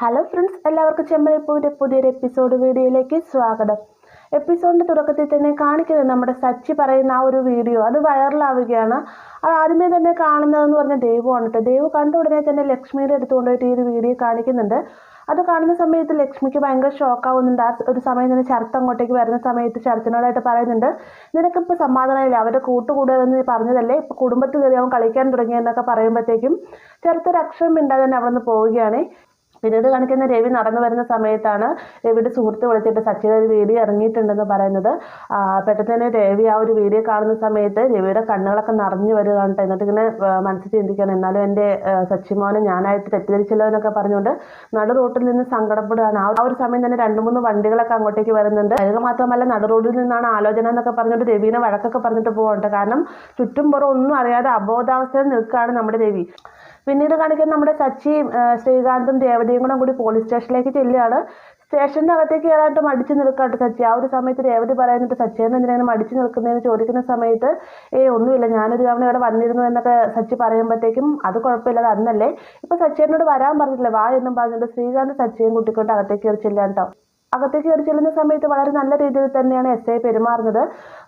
Hello friends എല്ലാവർക്കും ചെമ്മരിപ്പൂവിന്റെ പുതിയൊരു episode വീഡിയോയിലേക്ക് സ്വാഗതം. എപ്പിസോഡിന്റെ തുടക്കത്തിൽ തന്നെ കാണിക്കുന്നത് നമ്മുടെ സച്ചി പറയുന്ന ആ ഒരു വീഡിയോ അത് വൈറലാവുകയാണ്. അത് ആദ്യമേ തന്നെ കാണുന്നതെന്ന് പറഞ്ഞ ദൈവമാണ് കേട്ടോ. ദൈവം കണ്ട ഉടനെ തന്നെ ലക്ഷ്മിയുടെ അടുത്ത് കൊണ്ടുപോയിട്ട് ഈ ഒരു വീഡിയോ കാണിക്കുന്നുണ്ട്. അത് കാണുന്ന സമയത്ത് ലക്ഷ്മിക്ക് ഭയങ്കര ഷോക്കാവുന്നുണ്ട് ആ ഒരു സമയം തന്നെ ശരത്ത് അങ്ങോട്ടേക്ക് വരുന്ന സമയത്ത് ശരത്തിനോടായിട്ട് പറയുന്നുണ്ട്. നിനക്കിപ്പോൾ സമാധാനമില്ല. അവരുടെ കൂട്ടുകൂടുകയെന്ന് പറഞ്ഞതല്ലേ? ഇപ്പോൾ കുടുംബത്തിൽ കയറി അവൻ കളിക്കാൻ തുടങ്ങിയെന്നൊക്കെ പറയുമ്പോഴത്തേക്കും ചെറുത്തൊരു അക്ഷരം മിണ്ടാതെ തന്നെ അവിടെ നിന്ന് പോവുകയാണ്. പിന്നീട് കാണിക്കുന്ന രവി നടന്നു വരുന്ന സമയത്താണ് രവിയുടെ സുഹൃത്ത് വിളിച്ചിട്ട് സച്ചിൻ ഒരു വീഡിയോ ഇറങ്ങിയിട്ടുണ്ടെന്ന് പറയുന്നത്. പെട്ടെന്ന് തന്നെ രവി ആ ഒരു വീഡിയോ കാണുന്ന സമയത്ത് രവിയുടെ കണ്ണുകളൊക്കെ നിറഞ്ഞു വരികയാണ് എന്നിട്ട് ഇങ്ങനെ മനസ്സിൽ ചിന്തിക്കണം എന്നാലും എന്റെ സച്ചിമോനെ ഞാനായിട്ട് തെറ്റിദ്ധരിച്ചല്ലോ എന്നൊക്കെ പറഞ്ഞുകൊണ്ട് നടു റോട്ടിൽ നിന്ന് സങ്കടപ്പെടുകയാണ്. ആ ഒരു സമയം തന്നെ രണ്ട് മൂന്ന് വണ്ടികളൊക്കെ അങ്ങോട്ടേക്ക് വരുന്നുണ്ട്. അതിന് മാത്രമല്ല നടു റോഡിൽ നിന്നാണ് ആലോചന എന്നൊക്കെ പറഞ്ഞുകൊണ്ട് രവിനെ വഴക്കൊക്കെ പറഞ്ഞിട്ട് പോകുന്നുണ്ട് കാരണം ചുറ്റും പുറം ഒന്നും അറിയാതെ അബോധാവസ്ഥയിൽ നിൽക്കുകയാണ് നമ്മുടെ രവി. പിന്നീട് കാണിക്കുന്ന നമ്മുടെ സച്ചിയും ശ്രീകാന്തും രേവതിയും കൂടെ കൂടി പോലീസ് സ്റ്റേഷനിലേക്ക് ചെല്ലുകയാണ്. സ്റ്റേഷന്റെ അകത്തേക്ക് കയറാനായിട്ട് മടിച്ചു നിൽക്കാട്ട് സച്ചി. ആ ഒരു സമയത്ത് രേവതി പറയുന്നുണ്ട് സച്ചിനെ എന്തിനാണ് മടിച്ചു നിൽക്കുന്നതെന്ന് ചോദിക്കുന്ന സമയത്ത് ഏ ഒന്നുമില്ല. ഞാനൊരു തവണ ഇവിടെ വന്നിരുന്നു എന്നൊക്കെ സച്ചി പറയുമ്പോഴത്തേക്കും അത് കുഴപ്പമില്ല. അത് അന്നല്ലേ. ഇപ്പൊ സച്ചിയെന്നോട് വരാൻ പറഞ്ഞിട്ടില്ല? വാ എന്നും പറഞ്ഞിട്ട് ശ്രീകാന്ത് സച്ചിയും കുട്ടിക്കൊണ്ട് അകത്തേക്ക് കയറി ചെല്ലാൻ കേട്ടോ അകത്തേക്ക് കയറി ചെല്ലുന്ന സമയത്ത് വളരെ നല്ല രീതിയിൽ തന്നെയാണ് എസ് ഐ പെരുമാറുന്നത്.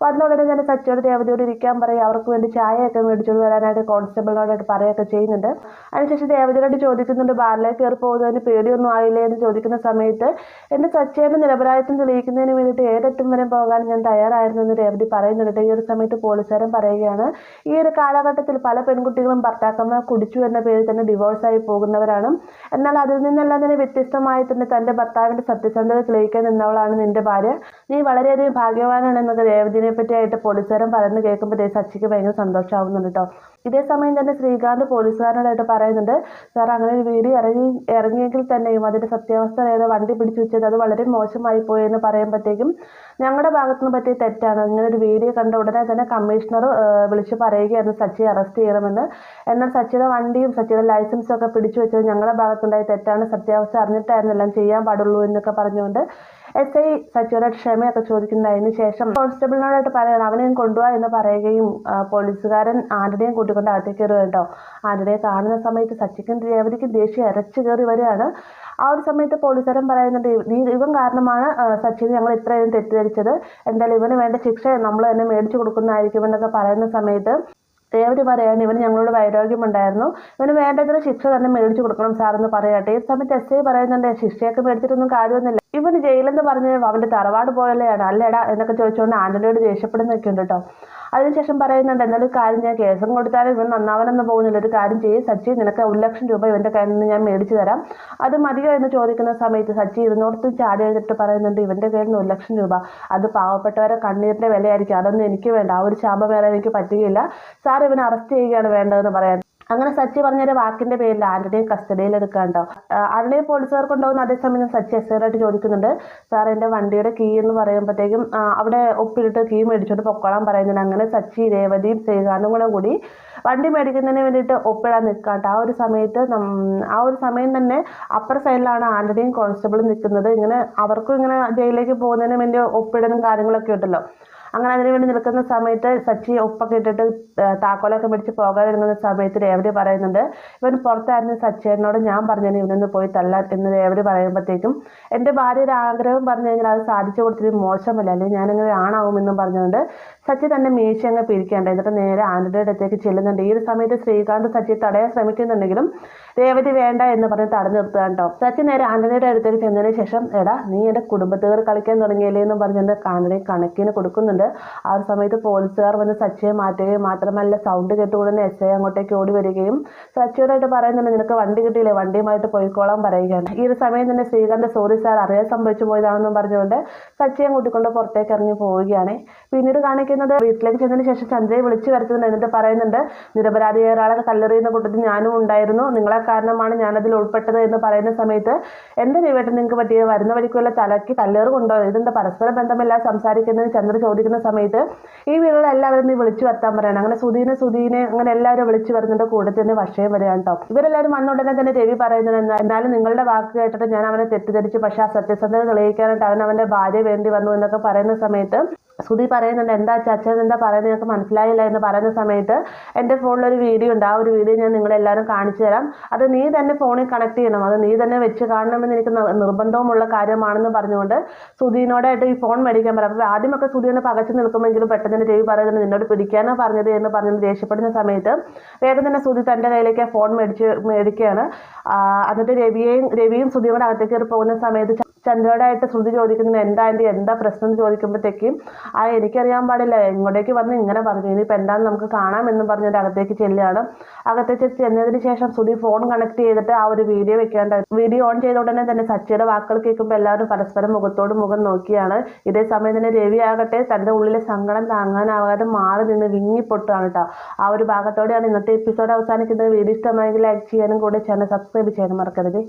വന്ന ഉടനെ തന്നെ സച്ചിയോട് ദേവതയോട് ഇരിക്കാൻ പറയും അവർക്ക് വേണ്ടി ചായയൊക്കെ മേടിച്ചോണ്ട് വരാനായിട്ട് കോൺസ്റ്റബിളിനോടായിട്ട് പറയുകയൊക്കെ ചെയ്യുന്നുണ്ട്. അതിനുശേഷം ദേവതയോട് ചോദിക്കുന്നുണ്ട് ബാറിലേക്ക് കയറി പോകുന്നതിന് പേടിയൊന്നും ആയില്ലേ? എന്ന് ചോദിക്കുന്ന സമയത്ത് എന്റെ സച്ചയുടെ നിരപരാധിത്വം തെളിയിക്കുന്നതിന് വേണ്ടിയിട്ട് ഏതറ്റം വരെ പോകാൻ ഞാൻ തയ്യാറായിരുന്നു എന്ന് രേവതി പറയുന്നുണ്ട്. ഈ ഒരു സമയത്ത് പോലീസുകാരൻ പറയുകയാണ് ഈ ഒരു കാലഘട്ടത്തിൽ പല പെൺകുട്ടികളും ഭർത്താക്കന്മാർ കുടിച്ചു എന്ന പേരിൽ തന്നെ ഡിവോഴ്സായി പോകുന്നവരാണ്. എന്നാൽ അതിൽ നിന്നെല്ലാം തന്നെ വ്യത്യസ്തമായി തന്നെ തന്റെ ഭർത്താവിന്റെ സത്യസന്ധത തെളിയിക്കാൻ നിന്നവളാണ് നിന്റെ ഭാര്യ. നീ വളരെയധികം ഭാഗ്യവാനാണ് എന്നൊക്കെ രേവതിനെ പറ്റിയായിട്ട് പോലീസുകാരൻ പറയുന്നത് കേൾക്കുമ്പോൾ സച്ചിക്ക് ഭയങ്കര സന്തോഷമാവുന്നുണ്ട് കേട്ടോ ഇതേ സമയം തന്നെ ശ്രീകാന്ത് പോലീസുകാരനോടായിട്ട് പറയുന്നുണ്ട് സാർ അങ്ങനെ ഒരു വീഡിയോ ഇറങ്ങി ഇറങ്ങിയെങ്കിൽ തന്നെയും അതിന്റെ സത്യാവസ്ഥ ഏത്? വണ്ടി പിടിച്ചു വെച്ചത് അത് വളരെ മോശമായി പോയെന്ന് പറയുമ്പോഴത്തേക്കും ഞങ്ങളുടെ ഭാഗത്തു നിന്ന് പറ്റിയ തെറ്റാണ്. ഇങ്ങനെ ഒരു വീഡിയോ കണ്ട ഉടനെ തന്നെ കമ്മീഷണർ വിളിച്ച് പറയുകയായിരുന്നു സച്ചി അറസ്റ്റ് ചെയ്യണമെന്ന്. എന്നാൽ സച്ചിയുടെ വണ്ടിയും സച്ചിയുടെ ലൈസൻസും ഒക്കെ പിടിച്ചു വെച്ചത് ഞങ്ങളുടെ ഭാഗത്തുണ്ടായ തെറ്റാണ്. സത്യാവസ്ഥ അറിഞ്ഞിട്ടായിരുന്നു എല്ലാം ചെയ്യാൻ പാടുള്ളൂ എന്നൊക്കെ പറഞ്ഞുകൊണ്ട് എസ് ഐ സച്ചിയോട് ക്ഷമയൊക്കെ ചോദിക്കുന്നത് അതിന് ശേഷം കോൺസ്റ്റബിളിനോടായിട്ട് പറയണം അവനെയും കൊണ്ടുപോവാ എന്ന് പറയുകയും പോലീസുകാരൻ ആന്റണിയും കൂട്ടിക്കൊണ്ട് അകത്തേക്ക് കയറുക കേട്ടോ. ആന്റണിയെ കാണുന്ന സമയത്ത് സച്ചിക്കും രേവതിക്കും ദേഷ്യം അരച്ചു കയറി വരികയാണ്. ആ ഒരു സമയത്ത് പോലീസുകാരൻ പറയുന്നുണ്ട് നീ ഇവൻ കാരണമാണ് സച്ചിനെ ഞങ്ങൾ ഇത്രയും തെറ്റിദ്ധരിച്ചത്. എന്തായാലും ഇവന് വേണ്ട ശിക്ഷ നമ്മൾ തന്നെ മേടിച്ചു കൊടുക്കുന്നതായിരിക്കും എന്നൊക്കെ പറയുന്ന സമയത്ത് രേവതി പറയാണ് ഇവന് ഞങ്ങളോട് വൈരാഗ്യമുണ്ടായിരുന്നു. ഇവന് വേണ്ടത്ര ശിക്ഷ തന്നെ മേടിച്ചു കൊടുക്കണം സാർ എന്ന് പറയട്ടെ ഈ സമയത്ത് എസ് ഐ പറയുന്നുണ്ട് ശിക്ഷയൊക്കെ മേടിച്ചിട്ടൊന്നും കാര്യമൊന്നുമില്ല. ഇവന് ജയിലെന്ന് പറഞ്ഞ് അവന്റെ തറവാട് പോയല്ലേയാണ് അല്ലേടാ? എന്നൊക്കെ ചോദിച്ചുകൊണ്ട് ആന്റണിയോട് ദേഷ്യപ്പെടുന്നൊക്കെ ഉണ്ട് കേട്ടോ. അതിനുശേഷം പറയുന്നുണ്ട് എന്നാലും കാര്യം ഞാൻ കേസും കൊടുത്താലും ഇവൻ നന്നാവനെന്ന് പോകുന്നില്ല. ഒരു കാര്യം ചെയ്യും സച്ചി നിനക്ക് ഒരു ലക്ഷം രൂപ ഇവന്റെ കയ്യിൽ നിന്ന് ഞാൻ മേടിച്ചു തരാം. അത് മതിയോ എന്ന് ചോദിക്കുന്ന സമയത്ത് സച്ചി ഇരുന്നോടത്തും ചാടി എഴുതിട്ട് പറയുന്നുണ്ട് ഇവന്റെ കയ്യിൽ നിന്ന് ഒരു ലക്ഷം രൂപ. അത് പാവപ്പെട്ടവരെ കണ്ണീരിന്റെ വിലയായിരിക്കും. അതൊന്നും എനിക്ക് വേണ്ട. ആ ഒരു ശാപം വേറെ എനിക്ക് പറ്റുകയില്ല. സാർ ഇവനെ അറസ്റ്റ് ചെയ്യുകയാണ് വേണ്ടതെന്ന് പറയാൻ. അങ്ങനെ സച്ചി പറഞ്ഞൊരു വാക്കിന്റെ പേരിൽ ആന്റണിയെ കസ്റ്റഡിയിൽ എടുക്കാണ്ടോ ആന്റണിയെ പോലീസുകാർ കൊണ്ടുപോകുന്ന അതേസമയം സച്ചി എസ് ആയിട്ട് ചോദിക്കുന്നുണ്ട് സാർ എന്റെ വണ്ടിയുടെ കീ എന്ന് പറയുമ്പോഴത്തേക്കും അവിടെ ഒപ്പിട്ട് കീ മേടിച്ചോണ്ട് പൊക്കോളാൻ പറയുന്നുണ്ട്. അങ്ങനെ സച്ചി രേവതിയും ശ്രീകാന്തും കൂടെ കൂടി വണ്ടി മേടിക്കുന്നതിന് വേണ്ടിയിട്ട് ഒപ്പിടാൻ നിൽക്കാണ്ട് ആ ഒരു സമയത്ത് ആ ഒരു സമയം തന്നെ അപ്പർ സൈഡിലാണ് ആന്റണിയും കോൺസ്റ്റബിളും നിൽക്കുന്നത് ഇങ്ങനെ അവർക്കും ഇങ്ങനെ ജയിലിലേക്ക് പോകുന്നതിന് വേണ്ടി ഒപ്പിടലും കാര്യങ്ങളൊക്കെ ഉണ്ടല്ലോ. അങ്ങനെ അതിനു വേണ്ടി നിൽക്കുന്ന സമയത്ത് സച്ചി ഒപ്പൊക്കെ ഇട്ടിട്ട് താക്കോലൊക്കെ മേടിച്ച് പോകാതിരുന്ന സമയത്ത് രേവതി പറയുന്നുണ്ട് ഇവൻ പുറത്തായിരുന്ന സച്ചേനോട് ഞാൻ പറഞ്ഞു ഇവനൊന്ന് പോയി തല്ലാൻ എന്ന് രേവതി പറയുമ്പോഴത്തേക്കും എന്റെ ഭാര്യ ഒരു ആഗ്രഹം പറഞ്ഞു കഴിഞ്ഞാൽ അത് സാധിച്ചു കൊടുത്തിട്ട് മോശമല്ല അല്ലെങ്കിൽ ഞാനിങ്ങനെ ആണാവുമെന്നും പറഞ്ഞുകൊണ്ട് സച്ചി തന്നെ മീശ അങ്ങ് പിരിക്കേണ്ട എന്നിട്ട് നേരെ ആന്റണിയുടെ അടുത്തേക്ക് ചെല്ലുന്നുണ്ട്. ഈ ഒരു സമയത്ത് ശ്രീകാന്ത് സച്ചി തടയാൻ ശ്രമിക്കുന്നുണ്ടെങ്കിലും രേവതി വേണ്ട എന്ന് പറഞ്ഞ് തടഞ്ഞു നിർത്തുക കേട്ടോ. സച്ചി നേരെ ആന്റണിയുടെ അടുത്തേക്ക് ചെന്നതിന് ശേഷം എടാ നീ എന്റെ കുടുംബത്തുകാർ കളിക്കാൻ തുടങ്ങിയല്ലേ? എന്ന് പറഞ്ഞുകൊണ്ട് ആന്റണി കണക്കിന് കൊടുക്കുന്നുണ്ട്. ആ ഒരു സമയത്ത് പോലീസുകാർ വന്ന് സച്ചിയെ മാറ്റുകയും മാത്രമല്ല സൗണ്ട് കേട്ടുകൊണ്ട് എസ് ഐ അങ്ങോട്ടേക്ക് ഓടി വരികയും സച്ചിയോടായിട്ട് പറയുന്നുണ്ട് നിനക്ക് വണ്ടി കിട്ടിയില്ലേ? വണ്ടിയുമായിട്ട് പോയിക്കോളാൻ പറയുകയാണ്. ഈ ഒരു സമയം തന്നെ ശ്രീകാന്ത് സോറി സാർ അറിയാൻ സംഭവിച്ചു പോയതാണെന്നും പറഞ്ഞുകൊണ്ട് സച്ചിയെ കൂട്ടിക്കൊണ്ട് പുറത്തേക്ക് ഇറങ്ങി പോവുകയാണ്. പിന്നീട് കാണിക്കുന്നത് വീട്ടിലേക്ക് ചെന്നതിന് ശേഷം ചന്ദ്രയെ വിളിച്ചു വരുത്തുന്നുണ്ട്. എന്നിട്ട് പറയുന്നുണ്ട് നിരപരാധിയായ ഒരാളെ കല്ലെറിയുന്ന കൂട്ടത്തിൽ ഞാനും ഉണ്ടായിരുന്നു. നിങ്ങളെ കാരണമാണ് ഞാനതിൽ ഉൾപ്പെട്ടത് എന്ന് പറയുന്ന സമയത്ത് എന്റെ ദൈവമായിട്ട് നിങ്ങൾക്ക് പറ്റിയത്? വരുന്ന വഴിക്കുള്ള തലയ്ക്ക് കല്ലേറ് കൊണ്ടോ? ഇതെന്താ പരസ്പര ബന്ധമില്ലാതെ സംസാരിക്കുന്നതിന് ചന്ദ്ര ചോദിക്കുന്ന. സമയത്ത് ഈ വീടുകൾ എല്ലാവരും നീ വിളിച്ചു വരുത്താൻ പറയണം. അങ്ങനെ സുധീനെ സുധീനെ അങ്ങനെ എല്ലാവരും വിളിച്ചു വരുന്നുണ്ട്. കൂടെ തന്നെ വഷയം വരികയാണ് കേട്ടോ ഇവരെല്ലാവരും വന്ന ഉടനെ തന്നെ രവി പറയുന്നത് എന്നാ- എന്നാലും നിങ്ങളുടെ വാക്ക് കേട്ടിട്ട് ഞാൻ അവനെ തെറ്റിദ്ധരിച്ചു. പക്ഷെ ആ സത്യസന്ധത തെളിയിക്കാനായിട്ട് അവൻ അവന്റെ ഭാര്യ വേണ്ടി വന്നു എന്നൊക്കെ പറയുന്ന സമയത്ത് സുധി പറയുന്നുണ്ട് എന്താ അച്ഛൻ എന്താ പറയുന്നത്? ഞങ്ങൾക്ക് മനസ്സിലായില്ല എന്ന് പറയുന്ന സമയത്ത് എന്റെ ഫോണിൽ ഒരു വീഡിയോ ഉണ്ട്. ആ ഒരു വീഡിയോ ഞാൻ നിങ്ങളെല്ലാവരും കാണിച്ചു തരാം. അത് നീ തന്നെ ഫോണിൽ കണക്ട് ചെയ്യണം. അത് നീ തന്നെ വെച്ച് കാണണമെന്ന് എനിക്ക് നിർബന്ധവുമുള്ള കാര്യമാണെന്ന് പറഞ്ഞുകൊണ്ട് സുധീനോടായിട്ട് ഈ ഫോൺ മേടിക്കാൻ പറയാം അപ്പോൾ ആദ്യമൊക്കെ സുധി എന്നെ പകച്ചു നിൽക്കുമെങ്കിലും പെട്ടെന്ന് തന്നെ രവി പറയുന്നത് നിന്നോട് പിടിക്കാനാ പറഞ്ഞത് എന്ന് പറഞ്ഞ് ദേഷ്യപ്പെടുന്ന സമയത്ത് വേഗം തന്നെ സുധി തന്റെ കയ്യിലേക്ക് ഫോൺ മേടിച്ച് മേടിക്കുകയാണ്. എന്നിട്ട് രവിയെയും രവിയും സുധീനോട് അകത്തേക്ക് പോകുന്ന സമയത്ത് ചന്ദ്രയോടായിട്ട് ശ്രുതി ചോദിക്കുന്നത് എന്താ ആന്റി എന്താ പ്രശ്നം എന്ന് ചോദിക്കുമ്പോഴത്തേക്കും ആ എനിക്കറിയാൻ പാടില്ല. എങ്ങോട്ടേക്ക് വന്ന് ഇങ്ങനെ പറഞ്ഞു. ഇനിയിപ്പോൾ എന്താണെന്ന് നമുക്ക് കാണാമെന്നും പറഞ്ഞിട്ട് അകത്തേക്ക് ചെല്ലുകയാണ്. അകത്തേക്ക് ചെന്നതിന് ശേഷം ശ്രുതി ഫോൺ കണക്ട് ചെയ്തിട്ട് ആ ഒരു വീഡിയോ വെക്കേണ്ട വീഡിയോ ഓൺ ചെയ്ത ഉടനെ തന്നെ സച്ചിയുടെ വാക്കുകൾ കേൾക്കുമ്പോൾ എല്ലാവരും പരസ്പരം മുഖത്തോട് മുഖം നോക്കിയാണ്. ഇതേ സമയം തന്നെ രവി ആകട്ടെ തന്റെ ഉള്ളിലെ സങ്കടം താങ്ങാനാവാതെ മാറി നിന്ന് വിങ്ങിപ്പൊട്ടാണ് കേട്ടോ ആ ഒരു ഭാഗത്തോടെയാണ് ഇന്നത്തെ എപ്പിസോഡ് അവസാനിക്കുന്നത്. വീഡിയോ ഇഷ്ടമായെങ്കിൽ ലൈക്ക് ചെയ്യാനും കൂടെ ചാനൽ സബ്സ്ക്രൈബ് ചെയ്യാനും മറക്കരുത്.